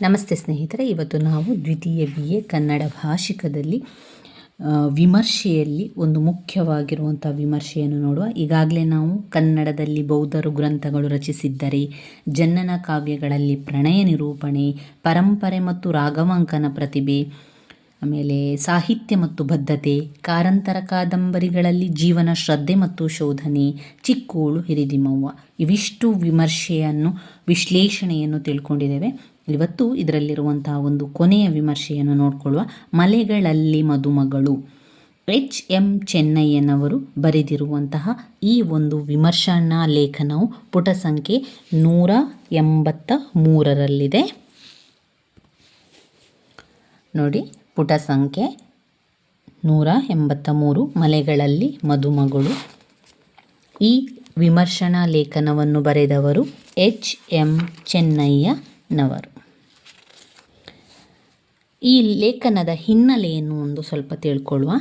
ನಮಸ್ತೆ ಸ್ನೇಹಿತರೆ, ಇವತ್ತು ನಾವು ದ್ವಿತೀಯ ಬಿ ಎ ಕನ್ನಡ ಭಾಷಿಕದಲ್ಲಿ ವಿಮರ್ಶೆಯಲ್ಲಿ ಒಂದು ಮುಖ್ಯವಾಗಿರುವಂಥ ವಿಮರ್ಶೆಯನ್ನು ನೋಡುವ. ಈಗಾಗಲೇ ನಾವು ಕನ್ನಡದಲ್ಲಿ ಬೌದ್ಧರು ಗ್ರಂಥಗಳು ರಚಿಸಿದ್ದರೆ ಜನ್ನನ ಕಾವ್ಯಗಳಲ್ಲಿ ಪ್ರಣಯ ನಿರೂಪಣೆ, ಪರಂಪರೆ ಮತ್ತು ರಾಗವಾಂಕನ ಪ್ರತಿಭೆ ಆಮೇಲೆ ಸಾಹಿತ್ಯ ಮತ್ತು ಬದ್ಧತೆ, ಕಾರಂತರ ಕಾದಂಬರಿಗಳಲ್ಲಿ ಜೀವನ ಶ್ರದ್ಧೆ ಮತ್ತು ಶೋಧನೆ, ಚಿಕ್ಕೋಳು ಹಿರಿದಿಮವ್ವ ಇವಿಷ್ಟು ವಿಮರ್ಶೆಯನ್ನು, ವಿಶ್ಲೇಷಣೆಯನ್ನು ತಿಳ್ಕೊಂಡಿದ್ದೇವೆ. ಇವತ್ತು ಇದರಲ್ಲಿರುವಂತಹ ಒಂದು ಕೊನೆಯ ವಿಮರ್ಶೆಯನ್ನು ನೋಡಿಕೊಳ್ಳುವ ಮಲೆಗಳಲ್ಲಿ ಮದುಮಗಳು. ಎಚ್. ಎಂ. ಚೆನ್ನಯ್ಯನವರು ಬರೆದಿರುವಂತಹ ಈ ಒಂದು ವಿಮರ್ಶನಾ ಲೇಖನವು ಪುಟ ಸಂಖ್ಯೆ ನೂರ ಎಂಬತ್ತ ಮೂರರಲ್ಲಿದೆ. ನೋಡಿ. ಪುಟ ಸಂಖ್ಯೆ ನೂರ ಎಂಬತ್ತ ಮೂರು. ಮಲೆಗಳಲ್ಲಿ ಮದುಮಗಳು. ಈ ವಿಮರ್ಶನಾ ಲೇಖನವನ್ನು ಬರೆದವರು ಎಚ್. ಎಂ. ಚೆನ್ನಯ್ಯನವರು. ಈ ಲೇಖನದ ಹಿನ್ನೆಲೆಯನ್ನು ಒಂದು ಸ್ವಲ್ಪ ತಿಳ್ಕೊಳ್ಳುವ.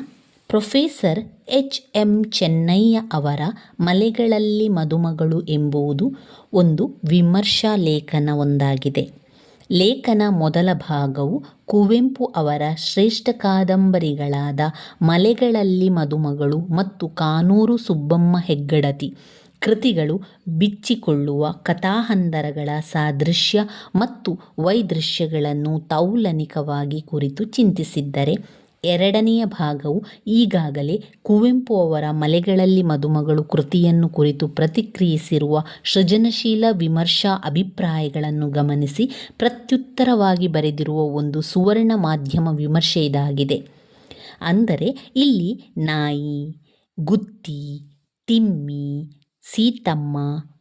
Professor H. ಎಂ. ಚೆನ್ನಯ್ಯ ಅವರ ಮಲೆಗಳಲ್ಲಿ ಮದುಮಗಳು ಎಂಬುವುದು ಒಂದು ವಿಮರ್ಶಾ ಲೇಖನ ಒಂದಾಗಿದೆ ಲೇಖನ ಮೊದಲ ಭಾಗವು ಕುವೆಂಪು ಅವರ ಶ್ರೇಷ್ಠ ಕಾದಂಬರಿಗಳಾದ ಮಲೆಗಳಲ್ಲಿ ಮದುಮಗಳು ಮತ್ತು ಕಾನೂರು ಸುಬ್ಬಮ್ಮ ಹೆಗ್ಗಡತಿ. ಕೃತಿಗಳು ಬಿಚ್ಚಿಕೊಳ್ಳುವ ಕಥಾಹಂದರಗಳ ಸಾದೃಶ್ಯ ಮತ್ತು ವೈದೃಶ್ಯಗಳನ್ನು ತೌಲನಿಕವಾಗಿ ಕುರಿತು ಚಿಂತಿಸಿದ್ದರೆ ಎರಡನೆಯ ಭಾಗವು ಈಗಾಗಲೇ ಕುವೆಂಪು ಅವರ ಮಲೆಗಳಲ್ಲಿ ಮದುಮಗಳು ಕೃತಿಯನ್ನು ಕುರಿತು ಪ್ರತಿಕ್ರಿಯಿಸಿರುವ ಸೃಜನಶೀಲ ವಿಮರ್ಶಾ ಅಭಿಪ್ರಾಯಗಳನ್ನು ಗಮನಿಸಿ ಪ್ರತ್ಯುತ್ತರವಾಗಿ ಬರೆದಿರುವ ಒಂದು ಸುವರ್ಣ ಮಾಧ್ಯಮ ವಿಮರ್ಶೆ ಇದಾಗಿದೆ. ಅಂದರೆ ಇಲ್ಲಿ ನಾಯಿ, ಗುತ್ತಿ, ತಿಮ್ಮಿ ಸೀತಮ್ಮ,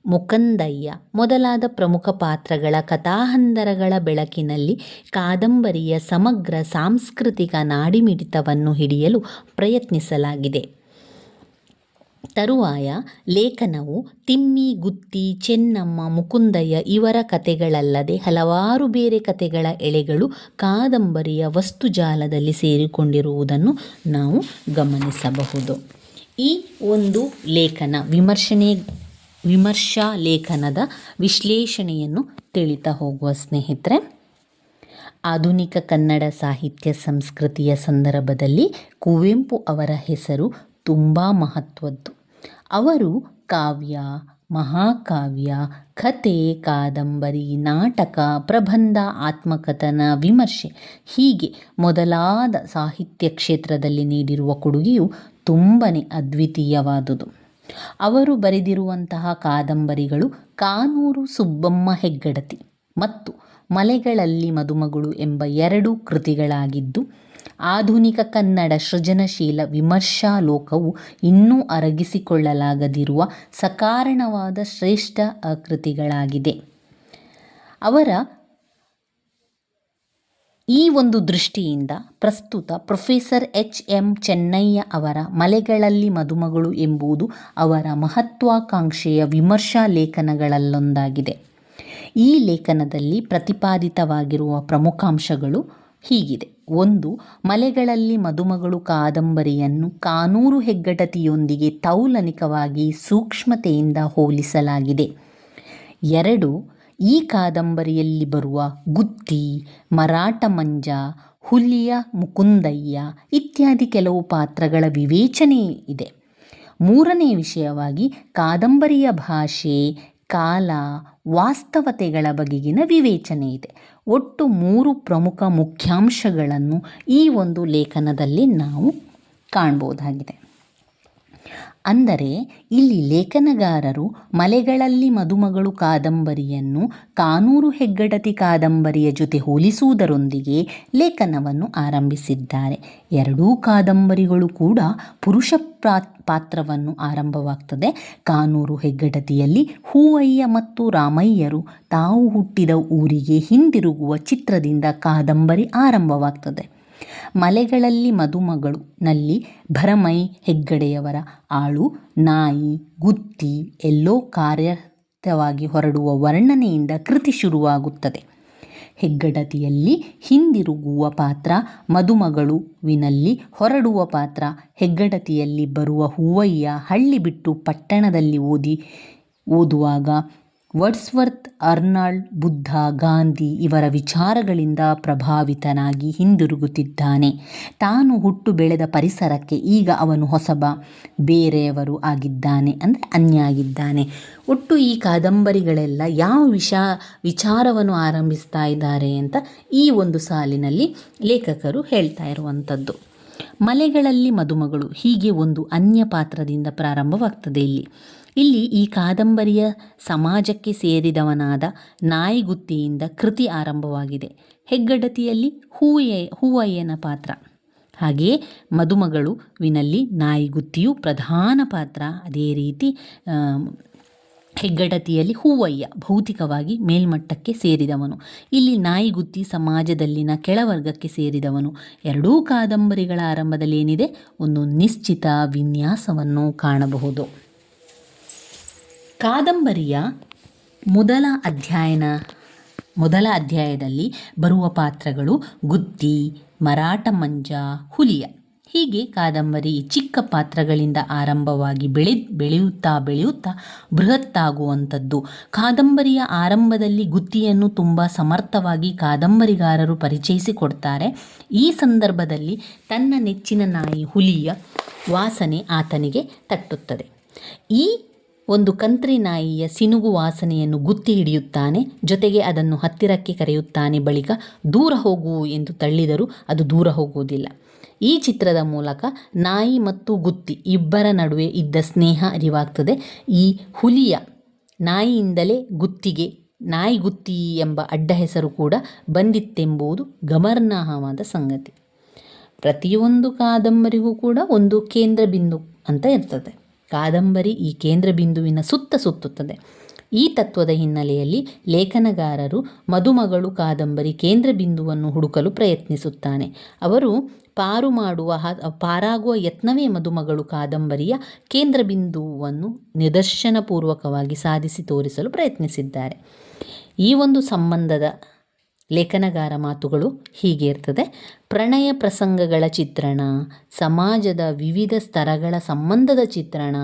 ಮುಕಂದಯ್ಯ ಮೊದಲಾದ ಪ್ರಮುಖ ಪಾತ್ರಗಳ ಕಥಾಹಂದರಗಳ ಬೆಳಕಿನಲ್ಲಿ ಕಾದಂಬರಿಯ ಸಮಗ್ರ ಸಾಂಸ್ಕೃತಿಕ ನಾಡಿಮಿಡಿತವನ್ನು ಹಿಡಿಯಲು ಪ್ರಯತ್ನಿಸಲಾಗಿದೆ. ತರುವಾಯ ಲೇಖನವು ತಿಮ್ಮಿ, ಗುತ್ತಿ, ಚೆನ್ನಮ್ಮ, ಮುಕುಂದಯ್ಯ ಇವರ ಕತೆಗಳಲ್ಲದೆ ಹಲವಾರು ಬೇರೆ ಕತೆಗಳ ಎಳೆಗಳು ಕಾದಂಬರಿಯ ವಸ್ತುಜಾಲದಲ್ಲಿ ಸೇರಿಕೊಂಡಿರುವುದನ್ನು ನಾವು ಗಮನಿಸಬಹುದು. ಈ ಒಂದು ಲೇಖನ, ವಿಮರ್ಶನೆ, ವಿಮರ್ಶಾ ಲೇಖನದ ವಿಶ್ಲೇಷಣೆಯನ್ನು ತಿಳಿತಾ ಹೋಗುವ ಸ್ನೇಹಿತರೆ, ಆಧುನಿಕ ಕನ್ನಡ ಸಾಹಿತ್ಯ ಸಂಸ್ಕೃತಿಯ ಸಂದರ್ಭದಲ್ಲಿ ಕುವೆಂಪು ಅವರ ಹೆಸರು ತುಂಬ ಮಹತ್ವದ್ದು. ಅವರು ಕಾವ್ಯ, ಮಹಾಕಾವ್ಯ ಕತೆ ಕಾದಂಬರಿ, ನಾಟಕ, ಪ್ರಬಂಧ, ಆತ್ಮಕಥನ, ವಿಮರ್ಶೆ ಹೀಗೆ ಮೊದಲಾದ ಸಾಹಿತ್ಯ ಕ್ಷೇತ್ರದಲ್ಲಿ ನೀಡಿರುವ ಕೊಡುಗೆಯು ತುಂಬನೇ ಅದ್ವಿತೀಯವಾದುದು. ಅವರು ಬರೆದಿರುವಂತಹ ಕಾದಂಬರಿಗಳು ಕಾನೂರು ಸುಬ್ಬಮ್ಮ ಹೆಗ್ಗಡತಿ ಮತ್ತು ಮಲೆಗಳಲ್ಲಿ ಮದುಮಗಳು ಎಂಬ ಎರಡು ಕೃತಿಗಳಾಗಿದ್ದು, ಆಧುನಿಕ ಕನ್ನಡ ಸೃಜನಶೀಲ ವಿಮರ್ಶಾ ಲೋಕವು ಇನ್ನೂ ಅರಗಿಸಿಕೊಳ್ಳಲಾಗದಿರುವ ಸಕಾರಣವಾದ ಶ್ರೇಷ್ಠ ಕೃತಿಗಳಾಗಿದೆ ಅವರ ಈ ಒಂದು ದೃಷ್ಟಿಯಿಂದ ಪ್ರಸ್ತುತ ಪ್ರೊಫೆಸರ್ ಎಚ್ ಎಂ ಚೆನ್ನಯ್ಯ ಅವರ ಮಲೆಗಳಲ್ಲಿ ಮದುಮಗಳು ಎಂಬುದು ಅವರ ಮಹತ್ವಾಕಾಂಕ್ಷೆಯ ವಿಮರ್ಶಾ ಲೇಖನಗಳಲ್ಲೊಂದಾಗಿದೆ. ಈ ಲೇಖನದಲ್ಲಿ ಪ್ರತಿಪಾದಿತವಾಗಿರುವ ಪ್ರಮುಖಾಂಶಗಳು ಹೀಗಿದೆ. ಒಂದು, ಮಲೆಗಳಲ್ಲಿ ಮದುಮಗಳು ಕಾದಂಬರಿಯನ್ನು ಕಾನೂರು ಹೆಗ್ಗಡತಿಯೊಂದಿಗೆ ತೌಲನಿಕವಾಗಿ ಸೂಕ್ಷ್ಮತೆಯಿಂದ ಹೋಲಿಸಲಾಗಿದೆ. ಎರಡು ಈ ಕಾದಂಬರಿಯಲ್ಲಿ ಬರುವ ಗುತ್ತಿ, ಮರಾಠ ಮಂಜ, ಹುಲಿಯ ಮುಕುಂದಯ್ಯ ಇತ್ಯಾದಿ ಕೆಲವು ಪಾತ್ರಗಳ ವಿವೇಚನೆ ಇದೆ. ಮೂರನೇ ವಿಷಯವಾಗಿ ಕಾದಂಬರಿಯ ಭಾಷೆ, ಕಾಲ, ವಾಸ್ತವತೆಗಳ ಬಗೆಗಿನ ವಿವೇಚನೆ ಇದೆ. ಒಟ್ಟು ಮೂರು ಪ್ರಮುಖ ಮುಖ್ಯಾಂಶಗಳನ್ನು ಈ ಒಂದು ಲೇಖನದಲ್ಲಿ ನಾವು ಕಾಣ್ಬೋದಾಗಿದೆ. ಅಂದರೆ ಇಲ್ಲಿ ಲೇಖನಗಾರರು ಮಲೆಗಳಲ್ಲಿ ಮದುಮಗಳು ಕಾದಂಬರಿಯನ್ನು ಕಾನೂರು ಹೆಗ್ಗಡತಿ ಕಾದಂಬರಿಯ ಜೊತೆ ಹೋಲಿಸುವುದರೊಂದಿಗೆ ಲೇಖನವನ್ನು ಆರಂಭಿಸಿದ್ದಾರೆ. ಎರಡೂ ಕಾದಂಬರಿಗಳು ಕೂಡ ಪುರುಷ ಪ್ರಾ, ಪಾತ್ರವನ್ನು ಆರಂಭವಾಗ್ತದೆ. ಕಾನೂರು ಹೆಗ್ಗಡತಿಯಲ್ಲಿ ಹೂವಯ್ಯ ಮತ್ತು ರಾಮಯ್ಯರು ತಾವು ಹುಟ್ಟಿದ ಊರಿಗೆ ಹಿಂದಿರುಗುವ ಚಿತ್ರದಿಂದ ಕಾದಂಬರಿ ಆರಂಭವಾಗ್ತದೆ. ಮಲೆಗಳಲ್ಲಿ ಮದುಮಗಳು ನಲ್ಲಿ ಭರಮೈ ಹೆಗ್ಗಡೆಯವರ ಆಳು, ನಾಯಿ, ಗುತ್ತಿ ಎಲ್ಲೋ ಕಾರ್ಯತವಾಗಿ ಹೊರಡುವ ವರ್ಣನೆಯಿಂದ ಕೃತಿ ಶುರುವಾಗುತ್ತದೆ. ಹೆಗ್ಗಡತಿಯಲ್ಲಿ ಹಿಂದಿರುಗುವ ಪಾತ್ರ ಮದುಮಗಳುವಿನಲ್ಲಿ ಹೊರಡುವ ಪಾತ್ರ ಹೆಗ್ಗಡತಿಯಲ್ಲಿ ಬರುವ ಹೂವಯ್ಯ ಹಳ್ಳಿ ಬಿಟ್ಟು ಪಟ್ಟಣದಲ್ಲಿ ಓದಿ ಓದುವಾಗ ವರ್ಡ್ಸ್ವರ್ತ್, ಅರ್ನಾಲ್ಡ್, ಬುದ್ಧ, ಗಾಂಧಿ ಇವರ ವಿಚಾರಗಳಿಂದ ಪ್ರಭಾವಿತನಾಗಿ ಹಿಂದಿರುಗುತ್ತಿದ್ದಾನೆ. ತಾನು ಹುಟ್ಟು ಬೆಳೆದ ಪರಿಸರಕ್ಕೆ ಈಗ ಅವನು ಹೊಸಬ, ಬೇರೆಯವರು ಆಗಿದ್ದಾನೆ ಅಂದರೆ ಅನ್ಯ ಆಗಿದ್ದಾನೆ ಒಟ್ಟು ಈ ಕಾದಂಬರಿಗಳೆಲ್ಲ ಯಾವ ವಿಷ, ವಿಚಾರವನ್ನು ಆರಂಭಿಸ್ತಾ ಇದ್ದಾರೆ ಅಂತ ಈ ಒಂದು ಸಾಲಿನಲ್ಲಿ ಲೇಖಕರು ಹೇಳ್ತಾ ಇರುವಂಥದ್ದು. ಮಲೆಗಳಲ್ಲಿ ಮದುಮಗಳು ಹೀಗೆ ಒಂದು ಅನ್ಯ ಪಾತ್ರದಿಂದ ಪ್ರಾರಂಭವಾಗ್ತದೆ ಇಲ್ಲಿ. ಇಲ್ಲಿ ಈ ಕಾದಂಬರಿಯ ಸಮಾಜಕ್ಕೆ ಸೇರಿದವನಾದ ನಾಯಿಗುತ್ತಿಯಿಂದ ಕೃತಿ ಆರಂಭವಾಗಿದೆ. ಹೆಗ್ಗಡತಿಯಲ್ಲಿ ಹೂವಯ್ಯ ಹೂವಯ್ಯನ ಪಾತ್ರ? ಹಾಗೆಯೇ ಮದುಮಗಳು ವಿನಲ್ಲಿ ನಾಯಿಗುತ್ತಿಯು ಪ್ರಧಾನ ಪಾತ್ರ. ಅದೇ ರೀತಿ ಹೆಗ್ಗಡತಿಯಲ್ಲಿ ಹೂವಯ್ಯ ಭೌತಿಕವಾಗಿ ಮೇಲ್ಮಟ್ಟಕ್ಕೆ ಸೇರಿದವನು. ಇಲ್ಲಿ ನಾಯಿಗುತ್ತಿ ಸಮಾಜದಲ್ಲಿನ ಕೆಳವರ್ಗಕ್ಕೆ ಸೇರಿದವನು. ಎರಡೂ ಕಾದಂಬರಿಗಳ ಆರಂಭದಲ್ಲಿ ಏನಿದೆ ಒಂದು ನಿಶ್ಚಿತ ವಿನ್ಯಾಸವನ್ನು ಕಾಣಬಹುದು. ಕಾದಂಬರಿಯ ಮೊದಲ ಅಧ್ಯಯನ, ಮೊದಲ ಅಧ್ಯಾಯದಲ್ಲಿ ಬರುವ ಪಾತ್ರಗಳು ಗುತ್ತಿ, ಮರಾಠ ಮಂಜ, ಹುಲಿಯ. ಹೀಗೆ ಕಾದಂಬರಿ ಚಿಕ್ಕ ಪಾತ್ರಗಳಿಂದ ಆರಂಭವಾಗಿ ಬೆಳೆ, ಬೆಳೆಯುತ್ತಾ ಬೆಳೆಯುತ್ತಾ ಬೃಹತ್ತಾಗುವಂಥದ್ದು. ಕಾದಂಬರಿಯ ಆರಂಭದಲ್ಲಿ ಗುತ್ತಿಯನ್ನು ತುಂಬ ಸಮರ್ಥವಾಗಿ ಕಾದಂಬರಿಗಾರರು ಪರಿಚಯಿಸಿಕೊಡ್ತಾರೆ. ಈ ಸಂದರ್ಭದಲ್ಲಿ ತನ್ನ ನೆಚ್ಚಿನ ನಾಯಿ ಹುಲಿಯ ವಾಸನೆ ಆತನಿಗೆ ತಟ್ಟುತ್ತದೆ. ಈ ಒಂದು ಕಂತ್ರಿ ನಾಯಿಯ ಸಿನುಗು ವಾಸನೆಯನ್ನು ಗುತ್ತಿ ಹಿಡಿಯುತ್ತಾನೆ, ಜೊತೆಗೆ ಅದನ್ನು ಹತ್ತಿರಕ್ಕೆ ಕರೆಯುತ್ತಾನೆ ಬಳಿಕ, ದೂರ ಹೋಗು ಎಂದು ತಳ್ಳಿದರೂ ಅದು ದೂರ ಹೋಗುವುದಿಲ್ಲ. ಈ ಚಿತ್ರದ ಮೂಲಕ ನಾಯಿ ಮತ್ತು ಗುತ್ತಿ ಇಬ್ಬರ ನಡುವೆ ಇದ್ದ ಸ್ನೇಹ ಅರಿವಾಗ್ತದೆ. ಈ ಹುಲಿಯ ನಾಯಿಯಿಂದಲೇ ಗುತ್ತಿಗೆ, ನಾಯಿ ಗುತ್ತಿ ಎಂಬ ಅಡ್ಡ ಹೆಸರು ಕೂಡ ಬಂದಿತ್ತೆಂಬುದು ಗಮನಾರ್ಹವಾದ ಸಂಗತಿ. ಪ್ರತಿಯೊಂದು ಕಾದಂಬರಿಗೂ ಕೂಡ ಒಂದು ಕೇಂದ್ರ ಬಿಂದು ಅಂತ ಇರ್ತದೆ. ಕಾದಂಬರಿ ಈ ಕೇಂದ್ರ ಬಿಂದುವಿನ ಸುತ್ತ ಸುತ್ತುತ್ತದೆ. ಈ ತತ್ವದ ಹಿನ್ನೆಲೆಯಲ್ಲಿ ಲೇಖನಗಾರರು ಮದುಮಗಳು ಕಾದಂಬರಿ ಕೇಂದ್ರ ಬಿಂದುವನ್ನು ಹುಡುಕಲು ಪ್ರಯತ್ನಿಸುತ್ತಾನೆ. ಅವರು ಪಾರು ಮಾಡುವ ಪಾರಾಗುವ ಯತ್ನವೇ ಮದುಮಗಳು ಕಾದಂಬರಿಯ ಕೇಂದ್ರ ಬಿಂದುವನ್ನು ನಿದರ್ಶನಪೂರ್ವಕವಾಗಿ ಸಾಧಿಸಿ ತೋರಿಸಲು ಪ್ರಯತ್ನಿಸಿದ್ದಾರೆ. ಈ ಒಂದು ಸಂಬಂಧದ ಲೇಖನಗಾರ ಮಾತುಗಳು ಹೀಗೆ ಇರ್ತದೆ. ಪ್ರಣಯ ಪ್ರಸಂಗಗಳ ಚಿತ್ರಣ, ಸಮಾಜದ ವಿವಿಧ ಸ್ತರಗಳ ಸಂಬಂಧದ ಚಿತ್ರಣ,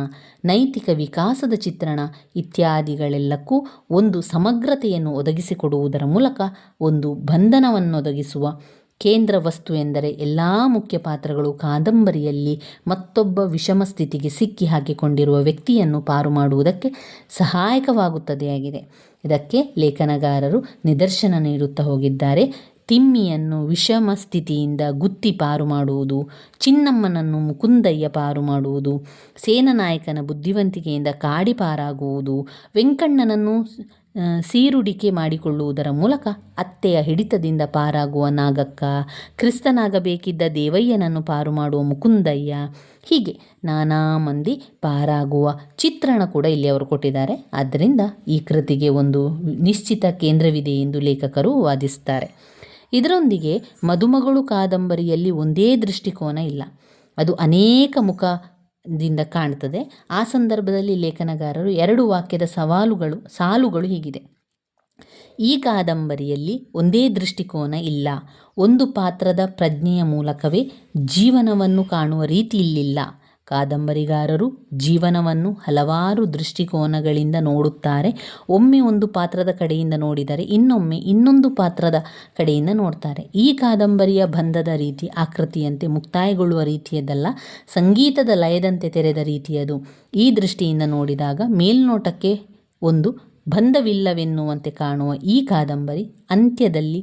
ನೈತಿಕ ವಿಕಾಸದ ಚಿತ್ರಣ ಇತ್ಯಾದಿಗಳೆಲ್ಲಕ್ಕೂ ಒಂದು ಸಮಗ್ರತೆಯನ್ನು ಒದಗಿಸಿಕೊಡುವುದರ ಮೂಲಕ ಒಂದು ಬಂಧನವನ್ನು ಒದಗಿಸುವ ಕೇಂದ್ರ ವಸ್ತು ಎಂದರೆ ಎಲ್ಲ ಮುಖ್ಯ ಪಾತ್ರಗಳು ಕಾದಂಬರಿಯಲ್ಲಿ ಮತ್ತೊಬ್ಬ ವಿಷಮ ಸ್ಥಿತಿಗೆ ಸಿಕ್ಕಿ ಹಾಕಿಕೊಂಡಿರುವ ವ್ಯಕ್ತಿಯನ್ನು ಪಾರು ಮಾಡುವುದಕ್ಕೆ ಸಹಾಯಕವಾಗುತ್ತದೆಯಾಗಿದೆ. ಇದಕ್ಕೆ ಲೇಖನಗಾರರು ನಿದರ್ಶನ ನೀಡುತ್ತಾ ಹೋಗಿದ್ದಾರೆ. ತಿಮ್ಮಿಯನ್ನು ವಿಷಮ ಸ್ಥಿತಿಯಿಂದ ಗುತ್ತಿ ಪಾರು ಮಾಡುವುದು, ಚಿನ್ನಮ್ಮನನ್ನು ಮುಕುಂದಯ್ಯ ಪಾರು ಮಾಡುವುದು, ಸೇನನಾಯಕನ ಬುದ್ಧಿವಂತಿಕೆಯಿಂದ ಕಾಡಿ ಪಾರಾಗುವುದು, ವೆಂಕಣ್ಣನನ್ನು ಸೀರುಡಿಕೆ ಮಾಡಿಕೊಳ್ಳುವುದರ ಮೂಲಕ ಅತ್ತೆಯ ಹಿಡಿತದಿಂದ ಪಾರಾಗುವ ನಾಗಕ್ಕ, ಕ್ರಿಸ್ತನಾಗಬೇಕಿದ್ದ ದೇವಯ್ಯನನ್ನು ಪಾರು ಮಾಡುವ ಮುಕುಂದಯ್ಯ, ಹೀಗೆ ನಾನಾ ಮಂದಿ ಪಾರಾಗುವ ಚಿತ್ರಣ ಕೂಡ ಇಲ್ಲಿ ಅವರು ಕೊಟ್ಟಿದ್ದಾರೆ. ಆದ್ದರಿಂದ ಈ ಕೃತಿಗೆ ಒಂದು ನಿಶ್ಚಿತ ಕೇಂದ್ರವಿದೆ ಎಂದು ಲೇಖಕರು ವಾದಿಸ್ತಾರೆ ಇದರೊಂದಿಗೆ ಮದುಮಗಳು ಕಾದಂಬರಿಯಲ್ಲಿ ಒಂದೇ ದೃಷ್ಟಿಕೋನ ಇಲ್ಲ. ಅದು ಅನೇಕ ಮುಖದಿಂದ ಕಾಣ್ತದೆ. ಆ ಸಂದರ್ಭದಲ್ಲಿ ಲೇಖನಗಾರರು ಎರಡು ವಾಕ್ಯದ ಸವಾಲುಗಳು, ಸಾಲುಗಳು ಹೀಗಿದೆ. ಈ ಕಾದಂಬರಿಯಲ್ಲಿ ಒಂದೇ ದೃಷ್ಟಿಕೋನ ಇಲ್ಲ. ಒಂದು ಪಾತ್ರದ ಪ್ರಜ್ಞೆಯ ಮೂಲಕವೇ ಜೀವನವನ್ನು ಕಾಣುವ ರೀತಿ ಇಲ್ಲಿಲ್ಲ. ಕಾದಂಬರಿಗಾರರು ಜೀವನವನ್ನು ಹಲವಾರು ದೃಷ್ಟಿಕೋನಗಳಿಂದ ನೋಡುತ್ತಾರೆ. ಒಮ್ಮೆ ಒಂದು ಪಾತ್ರದ ಕಡೆಯಿಂದ ನೋಡಿದರೆ ಇನ್ನೊಮ್ಮೆ ಇನ್ನೊಂದು ಪಾತ್ರದ ಕಡೆಯಿಂದ ನೋಡ್ತಾರೆ. ಈ ಕಾದಂಬರಿಯ ಬಂಧದ ರೀತಿ, ಆಕೃತಿಯಂತೆ ಮುಕ್ತಾಯಗೊಳ್ಳುವ ರೀತಿಯದಲ್ಲ, ಸಂಗೀತದ ಲಯದಂತೆ ತೆರೆದ ರೀತಿಯದು. ಈ ದೃಷ್ಟಿಯಿಂದ ನೋಡಿದಾಗ ಮೇಲ್ನೋಟಕ್ಕೆ ಒಂದು ಬಂಧವಿಲ್ಲವೆನ್ನುವಂತೆ ಕಾಣುವ ಈ ಕಾದಂಬರಿ ಅಂತ್ಯದಲ್ಲಿ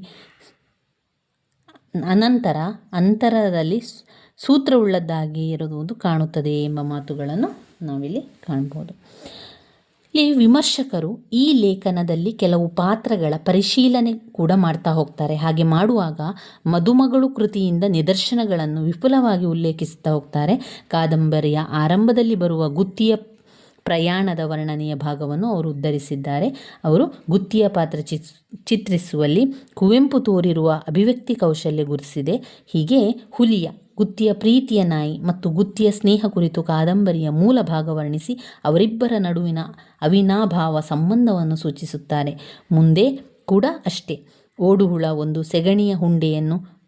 ಅನಂತರ, ಅಂತರದಲ್ಲಿ ಸೂತ್ರವುಳ್ಳದ್ದಾಗಿ ಇರುವುದು ಕಾಣುತ್ತದೆ ಎಂಬ ಮಾತುಗಳನ್ನು ನಾವಿಲ್ಲಿ ಕಾಣ್ಬೋದು. ಇಲ್ಲಿ ವಿಮರ್ಶಕರು ಈ ಲೇಖನದಲ್ಲಿ ಕೆಲವು ಪಾತ್ರಗಳ ಪರಿಶೀಲನೆ ಕೂಡ ಮಾಡ್ತಾ ಹೋಗ್ತಾರೆ. ಹಾಗೆ ಮಾಡುವಾಗ ಮದುಮಗಳು ಕೃತಿಯಿಂದ ನಿದರ್ಶನಗಳನ್ನು ವಿಪುಲವಾಗಿ ಉಲ್ಲೇಖಿಸ್ತಾ ಹೋಗ್ತಾರೆ. ಕಾದಂಬರಿಯ ಆರಂಭದಲ್ಲಿ ಬರುವ ಗುತ್ತಿಯ ಪ್ರಯಾಣದ ವರ್ಣನೆಯ ಭಾಗವನ್ನು ಅವರು ಉದ್ಧರಿಸಿದ್ದಾರೆ. ಅವರು ಗುತ್ತಿಯ ಪಾತ್ರ ಚಿತ್ ಚಿತ್ರಿಸುವಲ್ಲಿ ಕುವೆಂಪು ತೋರಿರುವ ಅಭಿವ್ಯಕ್ತಿ ಕೌಶಲ್ಯ ಗುರುತಿಸಿದೆ. ಹೀಗೆ ಹುಲಿಯ, ಗುತ್ತಿಯ ಪ್ರೀತಿಯ ನಾಯಿ ಮತ್ತು ಗುತ್ತಿಯ ಸ್ನೇಹ ಕುರಿತು ಕಾದಂಬರಿಯ ಮೂಲ ಭಾಗ ವರ್ಣಿಸಿ ಅವರಿಬ್ಬರ ನಡುವಿನ ಅವಿನಾಭಾವ ಸಂಬಂಧವನ್ನು ಸೂಚಿಸುತ್ತಾರೆ. ಮುಂದೆ ಕೂಡ ಅಷ್ಟೇ. ಓಡುಹುಳ ಒಂದು ಸೆಗಣಿಯ ಹುಂಡೆಯನ್ನು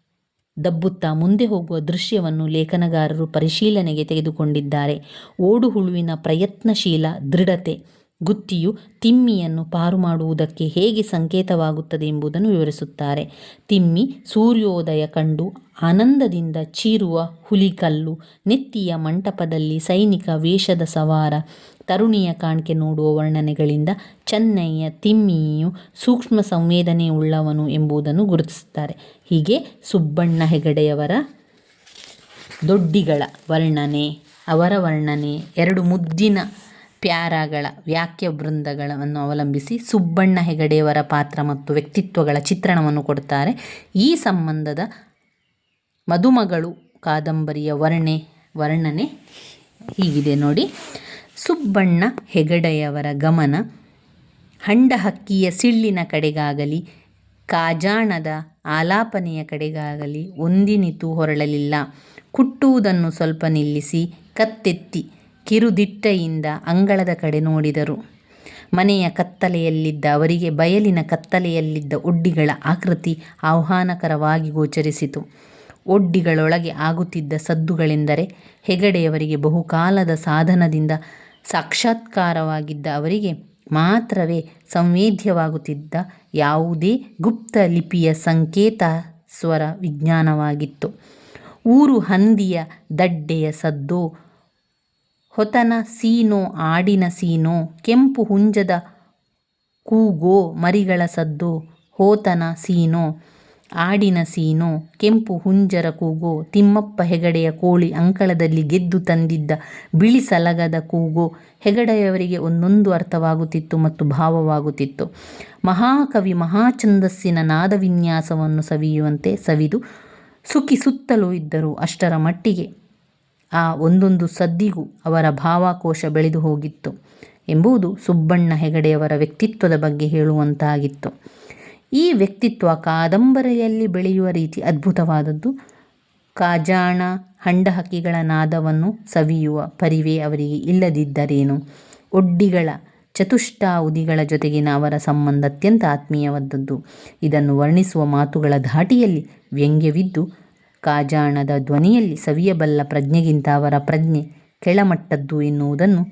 ದಬ್ಬುತ್ತಾ ಮುಂದೆ ಹೋಗುವ ದೃಶ್ಯವನ್ನು ಲೇಖನಗಾರರು ಪರಿಶೀಲನೆಗೆ ತೆಗೆದುಕೊಂಡಿದ್ದಾರೆ. ಓಡುಹುಳುವಿನ ಪ್ರಯತ್ನಶೀಲ ದೃಢತೆ ಗುತ್ತಿಯು ತಿಮ್ಮಿಯನ್ನು ಪಾರು ಮಾಡುವುದಕ್ಕೆ ಹೇಗೆ ಸಂಕೇತವಾಗುತ್ತದೆ ಎಂಬುದನ್ನು ವಿವರಿಸುತ್ತಾರೆ. ತಿಮ್ಮಿ ಸೂರ್ಯೋದಯ ಕಂಡು ಆನಂದದಿಂದ ಚೀರುವ ಹುಲಿಕಲ್ಲು, ನೆತ್ತಿಯ ಮಂಟಪದಲ್ಲಿ ಸೈನಿಕ ವೇಷದ ಸವಾರ, ತರುಣಿಯ ಕಾಣಿಕೆ ನೋಡುವ ವರ್ಣನೆಗಳಿಂದ ಚೆನ್ನಯ್ಯ ತಿಮ್ಮಿಯು ಸೂಕ್ಷ್ಮ ಸಂವೇದನೆಯುಳ್ಳವನು ಎಂಬುದನ್ನು ಗುರುತಿಸುತ್ತಾರೆ. ಹೀಗೆ ಸುಬ್ಬಣ್ಣ ಹೆಗಡೆಯವರ ದೊಡ್ಡಿಗಳ ವರ್ಣನೆ, ಅವರ ವರ್ಣನೆ, ಎರಡು ಮುದ್ದಿನ ಪ್ಯಾರಾಗಳ ವ್ಯಾಖ್ಯ ವೃಂದಗಳನ್ನು ಅವಲಂಬಿಸಿ ಸುಬ್ಬಣ್ಣ ಹೆಗಡೆಯವರ ಪಾತ್ರ ಮತ್ತು ವ್ಯಕ್ತಿತ್ವಗಳ ಚಿತ್ರಣವನ್ನು ಕೊಡುತ್ತಾರೆ ಈ ಸಂಬಂಧದ ಮದುಮಗಳು ಕಾದಂಬರಿಯ ವರ್ಣೆ ವರ್ಣನೆ ಹೀಗಿದೆ ನೋಡಿ. ಸುಬ್ಬಣ್ಣ ಹೆಗಡೆಯವರ ಗಮನ ಹಂಡಹಕ್ಕಿಯ ಸಿಳ್ಳಿನ ಕಡೆಗಾಗಲಿ, ಕಾಜಾಣದ ಆಲಾಪನೆಯ ಕಡೆಗಾಗಲಿ, ಒಂದಿನಿತು ಹೊರಳಲಿಲ್ಲ. ಕುಟ್ಟುವುದನ್ನು ಸ್ವಲ್ಪ ನಿಲ್ಲಿಸಿ, ಕತ್ತೆತ್ತಿ ಕಿರುದಿಟ್ಟೆಯಿಂದ ಅಂಗಳದ ಕಡೆ ನೋಡಿದರು. ಮನೆಯ ಕತ್ತಲೆಯಲ್ಲಿದ್ದ ಅವರಿಗೆ ಬಯಲಿನ ಕತ್ತಲೆಯಲ್ಲಿದ್ದ ಒಡ್ಡಿಗಳ ಆಕೃತಿ ಆಹ್ವಾನಕರವಾಗಿ ಗೋಚರಿಸಿತು. ಒಡ್ಡಿಗಳೊಳಗೆ ಆಗುತ್ತಿದ್ದ ಸದ್ದುಗಳೆಂದರೆ ಹೆಗಡೆಯವರಿಗೆ ಬಹುಕಾಲದ ಸಾಧನದಿಂದ ಸಾಕ್ಷಾತ್ಕಾರವಾಗಿದ್ದ ಅವರಿಗೆ ಮಾತ್ರವೇ ಸಂವೇದ್ಯವಾಗುತ್ತಿದ್ದ ಯಾವುದೇ ಗುಪ್ತ ಲಿಪಿಯ ಸಂಕೇತ ಸ್ವರ ವಿಜ್ಞಾನವಾಗಿತ್ತು. ಊರು ಹಂದಿಯ ದಡ್ಡೆಯ ಸದ್ದೋ ಹೊತನ ಸೀನೋ, ಆಡಿನ ಸೀನೋ, ಕೆಂಪು ಹುಂಜದ ಕೂಗೋ, ಮರಿಗಳ ಸದ್ದು, ಹೋತನ ಸೀನೋ, ಆಡಿನ ಸೀನೋ, ಕೆಂಪು ಹುಂಜರ ಕೂಗೋ, ತಿಮ್ಮಪ್ಪ ಹೆಗಡೆಯ ಕೋಳಿ ಅಂಕಳದಲ್ಲಿ ಗೆದ್ದು ತಂದಿದ್ದ ಬಿಳಿ ಸಲಗದ ಕೂಗೋ, ಹೆಗಡೆಯವರಿಗೆ ಒಂದೊಂದು ಅರ್ಥವಾಗುತ್ತಿತ್ತು ಮತ್ತು ಭಾವವಾಗುತ್ತಿತ್ತು. ಮಹಾಕವಿ ಮಹಾಛಂದಸ್ಸಿನ ನಾದವಿನ್ಯಾಸವನ್ನು ಸವಿಯುವಂತೆ ಸವಿದು ಸುಖಿ ಸುತ್ತಲೂ ಇದ್ದರು ಅಷ್ಟರ ಮಟ್ಟಿಗೆ. ಆ ಒಂದೊಂದು ಸದ್ದಿಗೂ ಅವರ ಭಾವಕೋಶ ಬೆಳೆದು ಹೋಗಿತ್ತು ಎಂಬುದು ಸುಬ್ಬಣ್ಣ ಹೆಗಡೆಯವರ ವ್ಯಕ್ತಿತ್ವದ ಬಗ್ಗೆ ಹೇಳುವಂತಾಗಿತ್ತು. ಈ ವ್ಯಕ್ತಿತ್ವ ಕಾದಂಬರಿಯಲ್ಲಿ ಬೆಳೆಯುವ ರೀತಿ ಅದ್ಭುತವಾದದ್ದು. ಕಾಜಾಣ ಹಂಡಹಕ್ಕಿಗಳ ನಾದವನ್ನು ಸವಿಯುವ ಪರಿವೇ ಅವರಿಗೆ ಇಲ್ಲದಿದ್ದರೇನು? ಒಡ್ಡಿಗಳ ಚತುಷ್ಟಾವುದಿಗಳ ಜೊತೆಗಿನ ಅವರ ಸಂಬಂಧ ಅತ್ಯಂತ ಆತ್ಮೀಯವಾದದ್ದು. ಇದನ್ನು ವರ್ಣಿಸುವ ಮಾತುಗಳ ಧಾಟಿಯಲ್ಲಿ ವ್ಯಂಗ್ಯವಿದ್ದು ಕಾಜಾಣದ ಧ್ವನಿಯಲ್ಲಿ ಸವಿಯಬಲ್ಲ ಪ್ರಜ್ಞೆಗಿಂತ ಅವರ ಪ್ರಜ್ಞೆ ಕೆಳಮಟ್ಟದ್ದು ಎನ್ನುವುದನ್ನು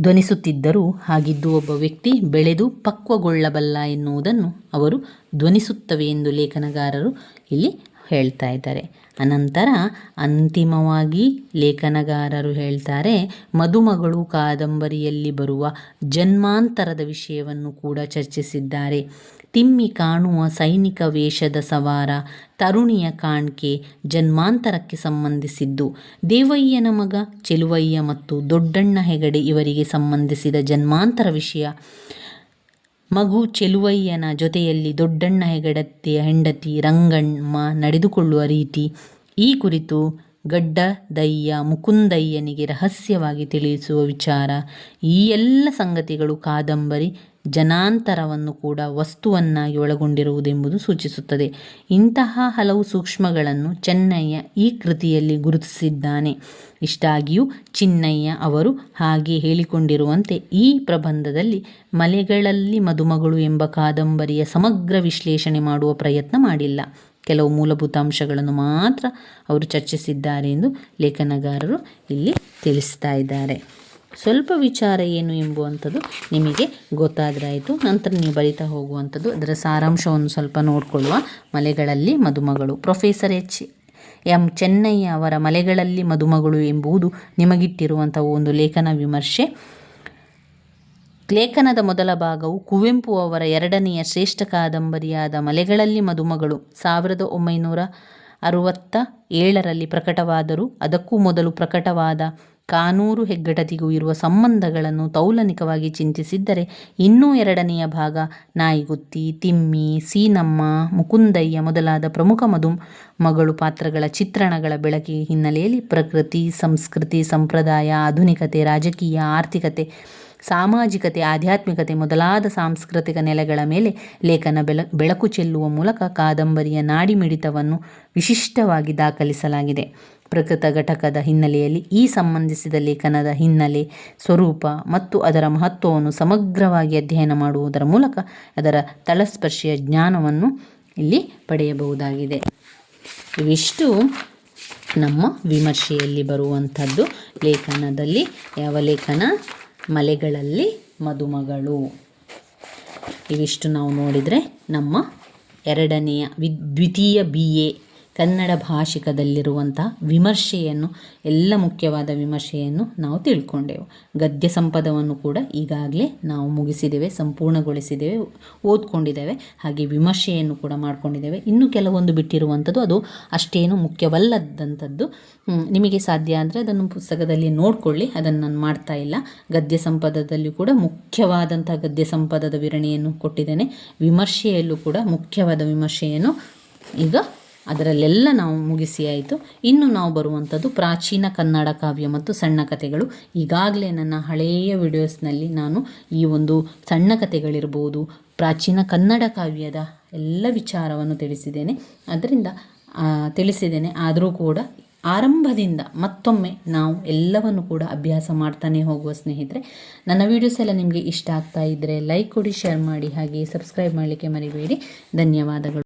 ಧ್ವನಿಸುತ್ತಿದ್ದರೂ ಹಾಗಿದ್ದು ಒಬ್ಬ ವ್ಯಕ್ತಿ ಬೆಳೆದು ಪಕ್ವಗೊಳ್ಳಬಲ್ಲ ಎನ್ನುವುದನ್ನು ಅವರು ಧ್ವನಿಸುತ್ತವೆ ಎಂದು ಲೇಖನಗಾರರು ಇಲ್ಲಿ ಹೇಳ್ತಾ ಇದ್ದಾರೆ. ಅನಂತರ ಅಂತಿಮವಾಗಿ ಲೇಖನಗಾರರು ಹೇಳ್ತಾರೆ, ಮದುಮಗಳು ಕಾದಂಬರಿಯಲ್ಲಿ ಬರುವ ಜನ್ಮಾಂತರದ ವಿಷಯವನ್ನು ಕೂಡ ಚರ್ಚಿಸಿದ್ದಾರೆ. ತಿಮ್ಮಿ ಕಾಣುವ ಸೈನಿಕ ವೇಷದ ಸವಾರ ತರುಣಿಯ ಕಾಣ್ಕೆ ಜನ್ಮಾಂತರಕ್ಕೆ ಸಂಬಂಧಿಸಿದ್ದು. ದೇವಯ್ಯನ ಮಗ, ಚೆಲುವಯ್ಯ ಮತ್ತು ದೊಡ್ಡಣ್ಣ ಹೆಗಡೆ ಇವರಿಗೆ ಸಂಬಂಧಿಸಿದ ಜನ್ಮಾಂತರ ವಿಷಯ. ಮಗು ಚೆಲುವಯ್ಯನ ಜೊತೆಯಲ್ಲಿ ದೊಡ್ಡಣ್ಣ ಹೆಗಡತ್ತೆಯ ಹೆಂಡತಿ ರಂಗಣ್ಣ ನಡೆದುಕೊಳ್ಳುವ ರೀತಿ. ಈ ಕುರಿತು ಗಡ್ಡದಯ್ಯ ಮುಕುಂದಯ್ಯನಿಗೆ ರಹಸ್ಯವಾಗಿ ತಿಳಿಸುವ ವಿಚಾರ. ಈ ಎಲ್ಲ ಸಂಗತಿಗಳು ಕಾದಂಬರಿ ಜನಾಂತರವನ್ನು ಕೂಡ ವಸ್ತುವನ್ನಾಗಿ ಒಳಗೊಂಡಿರುವುದೆಂಬುದು ಸೂಚಿಸುತ್ತದೆ. ಇಂತಹ ಹಲವು ಸೂಕ್ಷ್ಮಗಳನ್ನು ಚೆನ್ನಯ್ಯ ಈ ಕೃತಿಯಲ್ಲಿ ಗುರುತಿಸಿದ್ದಾನೆ. ಇಷ್ಟಾಗಿಯೂ ಚಿನ್ನಯ್ಯ ಅವರು ಹಾಗೆ ಹೇಳಿಕೊಂಡಿರುವಂತೆ ಈ ಪ್ರಬಂಧದಲ್ಲಿ ಮಲೆಗಳಲ್ಲಿ ಮದುಮಗಳು ಎಂಬ ಕಾದಂಬರಿಯ ಸಮಗ್ರ ವಿಶ್ಲೇಷಣೆ ಮಾಡುವ ಪ್ರಯತ್ನ ಮಾಡಿಲ್ಲ. ಕೆಲವು ಮೂಲಭೂತ ಅಂಶಗಳನ್ನು ಮಾತ್ರ ಅವರು ಚರ್ಚಿಸಿದ್ದಾರೆ ಎಂದು ಲೇಖನಗಾರರು ಇಲ್ಲಿ ತಿಳಿಸ್ತಾ ಇದ್ದಾರೆ. ಸ್ವಲ್ಪ ವಿಚಾರ ಏನು ಎಂಬುವಂಥದ್ದು ನಿಮಗೆ ಗೊತ್ತಾದರೆ ನಂತರ ನೀವು ಬರಿತಾ ಹೋಗುವಂಥದ್ದು. ಅದರ ಸಾರಾಂಶವನ್ನು ಸ್ವಲ್ಪ ನೋಡಿಕೊಳ್ಳುವ Malegalalli Madumagalu. Professor H. M. Chennaiah ಅವರ ಮಲೆಗಳಲ್ಲಿ ಮದುಮಗಳು ಎಂಬುದು ನಿಮಗಿಟ್ಟಿರುವಂಥ ಒಂದು ಲೇಖನ ವಿಮರ್ಶೆ. ಲೇಖನದ ಮೊದಲ ಭಾಗವು ಕುವೆಂಪು ಅವರ ಎರಡನೆಯ ಶ್ರೇಷ್ಠ ಕಾದಂಬರಿಯಾದ ಮಲೆಗಳಲ್ಲಿ ಮದುಮಗಳು. ಸಾವಿರದ ಒಂಬೈನೂರ ಅರುವತ್ತ ಏಳರಲ್ಲಿ ಪ್ರಕಟವಾದರೂ ಅದಕ್ಕೂ ಮೊದಲು ಪ್ರಕಟವಾದ ಕಾನೂರು ಹೆಗ್ಗಡತಿಗೂ ಇರುವ ಸಂಬಂಧಗಳನ್ನು ತೌಲನಿಕವಾಗಿ ಚಿಂತಿಸಿದ್ದರೆ ಇನ್ನೂ ಎರಡನೆಯ ಭಾಗ ನಾಯಿಗುತ್ತಿ, ತಿಮ್ಮಿ, ಸೀನಮ್ಮ, ಮುಕುಂದಯ್ಯ ಮೊದಲಾದ ಪ್ರಮುಖ ಮಧು ಮಗಳು ಪಾತ್ರಗಳ ಚಿತ್ರಣಗಳ ಬೆಳಕಿ ಹಿನ್ನೆಲೆಯಲ್ಲಿ ಪ್ರಕೃತಿ, ಸಂಸ್ಕೃತಿ, ಸಂಪ್ರದಾಯ, ಆಧುನಿಕತೆ, ರಾಜಕೀಯ, ಆರ್ಥಿಕತೆ, ಸಾಮಾಜಿಕತೆ, ಆಧ್ಯಾತ್ಮಿಕತೆ ಮೊದಲಾದ ಸಾಂಸ್ಕೃತಿಕ ನೆಲೆಗಳ ಮೇಲೆ ಲೇಖನ ಬೆಳ ಬೆಳಕು ಚೆಲ್ಲುವ ಮೂಲಕ ಕಾದಂಬರಿಯ ನಾಡಿಮಿಡಿತವನ್ನು ವಿಶಿಷ್ಟವಾಗಿ ದಾಖಲಿಸಲಾಗಿದೆ. ಪ್ರಕೃತ ಘಟಕದ ಹಿನ್ನೆಲೆಯಲ್ಲಿ ಈ ಸಂಬಂಧಿಸಿದ ಲೇಖನದ ಹಿನ್ನೆಲೆ, ಸ್ವರೂಪ ಮತ್ತು ಅದರ ಮಹತ್ವವನ್ನು ಸಮಗ್ರವಾಗಿ ಅಧ್ಯಯನ ಮಾಡುವುದರ ಮೂಲಕ ಅದರ ತಳಸ್ಪರ್ಶಿಯ ಜ್ಞಾನವನ್ನು ಇಲ್ಲಿ ಪಡೆಯಬಹುದಾಗಿದೆ. ಇವಿಷ್ಟು ನಮ್ಮ ವಿಮರ್ಶೆಯಲ್ಲಿ ಬರುವಂಥದ್ದು. ಲೇಖನದಲ್ಲಿ, ಯಾವ ಲೇಖನ? ಮಲೆಗಳಲ್ಲಿ ಮದುಮಗಳು. ಇವಿಷ್ಟು ನಾವು ನೋಡಿದರೆ ನಮ್ಮ ಎರಡನೆಯ ವಿ, ದ್ವಿತೀಯ ಬಿ ಎ ಕನ್ನಡ ಭಾಷಿಕದಲ್ಲಿರುವಂತಹ ವಿಮರ್ಶೆಯನ್ನು, ಎಲ್ಲ ಮುಖ್ಯವಾದ ವಿಮರ್ಶೆಯನ್ನು ನಾವು ತಿಳ್ಕೊಂಡೆವು. ಗದ್ಯ ಸಂಪದವನ್ನು ಕೂಡ ಈಗಾಗಲೇ ನಾವು ಮುಗಿಸಿದ್ದೇವೆ ಸಂಪೂರ್ಣಗೊಳಿಸಿದ್ದೇವೆ ಓದ್ಕೊಂಡಿದ್ದೇವೆ ಹಾಗೆ ವಿಮರ್ಶೆಯನ್ನು ಕೂಡ ಮಾಡ್ಕೊಂಡಿದ್ದೇವೆ ಇನ್ನು ಕೆಲವೊಂದು ಬಿಟ್ಟಿರುವಂಥದ್ದು ಅದು ಅಷ್ಟೇನು ಮುಖ್ಯವಲ್ಲದಂಥದ್ದು. ನಿಮಗೆ ಸಾಧ್ಯ ಅಂದರೆ ಅದನ್ನು ಪುಸ್ತಕದಲ್ಲಿ ನೋಡಿಕೊಳ್ಳಿ. ಅದನ್ನು ನಾನು ಮಾಡ್ತಾ ಇಲ್ಲ. ಗದ್ಯ ಸಂಪದದಲ್ಲಿ ಕೂಡ ಮುಖ್ಯವಾದಂಥ ಗದ್ಯ ಸಂಪದದ ವಿವರಣೆಯನ್ನು ಕೊಟ್ಟಿದ್ದೇನೆ. ವಿಮರ್ಶೆಯಲ್ಲೂ ಕೂಡ ಮುಖ್ಯವಾದ ವಿಮರ್ಶೆಯನ್ನು ಈಗ ಅದರಲ್ಲೆಲ್ಲ ನಾವು ಮುಗಿಸಿ ಆಯಿತು. ಇನ್ನು ನಾವು ಬರುವಂಥದ್ದು ಪ್ರಾಚೀನ ಕನ್ನಡ ಕಾವ್ಯ ಮತ್ತು ಸಣ್ಣ ಕಥೆಗಳು. ಈಗಾಗಲೇ ನನ್ನ ಹಳೆಯ ವಿಡಿಯೋಸ್ನಲ್ಲಿ ನಾನು ಈ ಒಂದು ಸಣ್ಣ ಕಥೆಗಳಿರ್ಬೋದು, ಪ್ರಾಚೀನ ಕನ್ನಡ ಕಾವ್ಯದ ಎಲ್ಲ ವಿಚಾರವನ್ನು ತಿಳಿಸಿದ್ದೇನೆ. ಅದರಿಂದ ತಿಳಿಸಿದ್ದೇನೆ. ಆದರೂ ಕೂಡ ಆರಂಭದಿಂದ ಮತ್ತೊಮ್ಮೆ ನಾವು ಎಲ್ಲವನ್ನು ಕೂಡ ಅಭ್ಯಾಸ ಮಾಡ್ತಾನೆ ಹೋಗುವ ಸ್ನೇಹಿತರೆ, ನನ್ನ ವೀಡಿಯೋಸ್ ಎಲ್ಲ ನಿಮಗೆ ಇಷ್ಟ ಆಗ್ತಾ ಇದ್ದರೆ ಲೈಕ್ ಕೊಡಿ, ಶೇರ್ ಮಾಡಿ ಹಾಗೆ ಸಬ್ಸ್ಕ್ರೈಬ್ ಮಾಡಲಿಕ್ಕೆ ಮರಿಬೇಡಿ. ಧನ್ಯವಾದಗಳು.